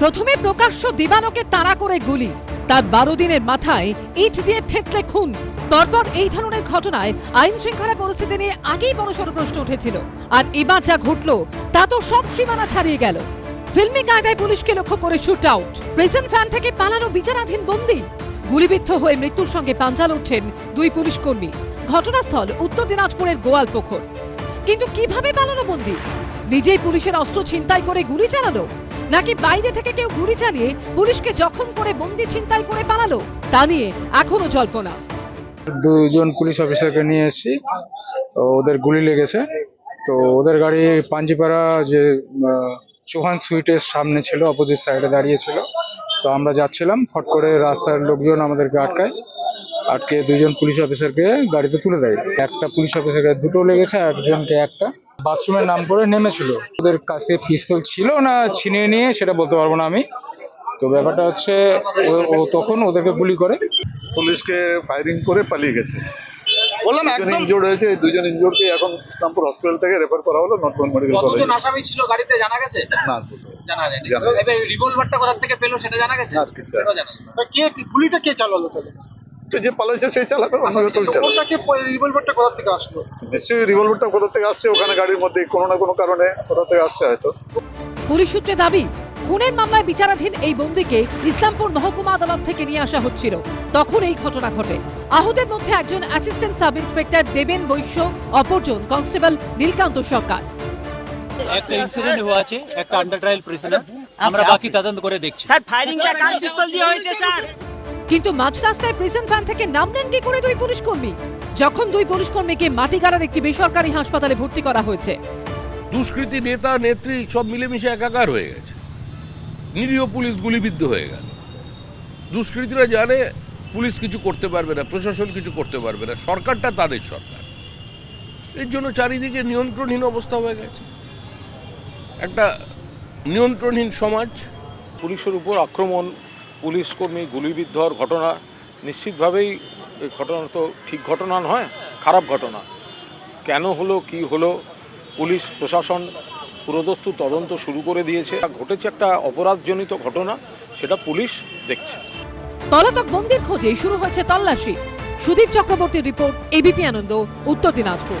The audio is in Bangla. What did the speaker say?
প্রথমে প্রকাশ্য দিবালোকে তাড়া করে গুলি। তার বারো দিনের মাথায় ইট দিয়ে থেতলে খুন। পরপর এই ধরনের ঘটনায় আইন শৃঙ্খলা পরিস্থিতি নিয়ে আগেই বড়সড় প্রশ্ন উঠেছিল। আর এবার যা ঘটল, তা তো সব সীমানা ছাড়িয়ে গেল। ফিল্মি কায়দায় পুলিশকে লক্ষ্য করে শুট আউট। প্রেসেন্ট ফ্যান থেকে পালানো বিচারাধীন বন্দী। গুলিবিদ্ধ হয়ে মৃত্যুর সঙ্গে পাঞ্জাল উঠছেন দুই পুলিশ কর্মী। ঘটনাস্থল উত্তর দিনাজপুরের গোয়ালপোখর। কিন্তু কীভাবে পালানো বন্দি? নিজেই পুলিশের অস্ত্র ছিনতাই করে গুলি চালালো? নাকি বাইরে থেকে কেউ গুলি চালিয়ে পুলিশকে জখম করে বন্দি ছিনতাই করে পালালো? তা নিয়ে এখনও জল্পনা। দুজন পুলিশ অফিসারকে নিয়ে এসেছি। তো ওদের গুলি লেগেছে। তো ওদের গাড়ি পাঞ্জিপাড়া যে চৌহান সুইটের সামনে ছিল, অপোজিট সাইডে দাঁড়িয়ে ছিল। তো আমরা যাচ্ছিলাম, ফট করে রাস্তার লোকজন আমাদেরকে আটকায়। আটকে দুজন পুলিশ অফিসারকে গাড়িতে তুলে দেয়। একটা পুলিশ অফিসারকে দুটো লেগেছে একজনকে একটা। বাথরুমের নাম করে নেমেছিল। ওদের কাছে পিস্তল ছিল না ছিনিয়ে নিয়ে সেটা বলতে পারব না আমি। তো ব্যাপারটা হচ্ছে ও- তখন ওদেরকে গুলি করে। পুলিশকে ফায়ারিং করে পালিয়ে গেছে। বললাম একদম ইনজোর্ড হয়েছে এই দুজন ইনজোর্ডকে এখন ইসলামপুর হসপিটাল থেকে রেফার করা হলো নটবন মেডিকেল কলেজ কতজন আসামি ছিল গাড়িতে জানা গেছে? না জানা যায়নি এবার রিভলভারটা কোথা থেকে পেল সেটা জানা গেছে? না, কিছু জানা। কে গুলিটা কে চালালো তাহলে? তো যে পালাইছে সেই চালাবে অন্য তো কাছে রিভলভারটা কোথা থেকে আসলো? নিশ্চয়ই রিভলভারটা কোথা থেকে আসছে ওখানে গাড়ির মধ্যে কোনো না কোনো কারণে কোথা থেকে আসছে হয়তো। পুলিশ সূত্রে দাবি খুনের মামলায় বিচারাধীন এই বন্দিকে ইসলামপুর মহকুমা আদালত থেকে নিয়ে আসা হচ্ছিল। তখন এই ঘটনা ঘটে। আহতের মধ্যে একজন অ্যাসিস্ট্যান্ট সাব ইন্সপেক্টর দেবেন বৈশ্য অপরজন কনস্টেবল নীলকান্ত সরকার। একটা ইনসিডেন্ট হয়েছে একটা আন্ডার ট্রায়াল প্রেসিডেন্ট আমরা বাকি তদন্ত করে দেখছি। স্যার ফায়ারিংটা কার পিস্তল দিয়ে হয়েছে স্যার? কিন্তু মাঝ রাস্তায় প্রিজন ভ্যান থেকে নামলেন কি করে দুই পুলিশ কর্মী? যখন দুই পুলিশ কর্মীকে মাটিগাড়ার একটি বেসরকারি হাসপাতালে ভর্তি করা হয়েছে। দুষ্কৃতী নেতা নেত্রী সব মিলেমিশে একাকার হয়ে গেছে। নিরীহ পুলিশ গুলিবিদ্ধ হয়ে গেল। দুষ্কৃতীরা জানে পুলিশ কিছু করতে পারবে না প্রশাসন কিছু করতে পারবে না সরকারটা তাদের সরকার। এর জন্য চারিদিকে নিয়ন্ত্রণহীন অবস্থা হয়ে গেছে। একটা নিয়ন্ত্রণহীন সমাজ। পুলিশের উপর আক্রমণ পুলিশ কর্মী, গুলিবিদ্ধ হওয়ার ঘটনা, নিশ্চিতভাবেই এই ঘটনা তো ঠিক ঘটনা নয়, খারাপ ঘটনা। কেন হলো, কি হলো, পুলিশ, প্রশাসন, পুরোদস্তু তদন্ত শুরু করে দিয়েছে। ঘটেছে একটা অপরাধজনিত ঘটনা, সেটা পুলিশ দেখছে। পলাতক বন্দির খোঁজে শুরু হয়েছে তল্লাশি। সুদীপ চক্রবর্তীর রিপোর্ট এবিপি আনন্দ, উত্তর দিনাজপুর।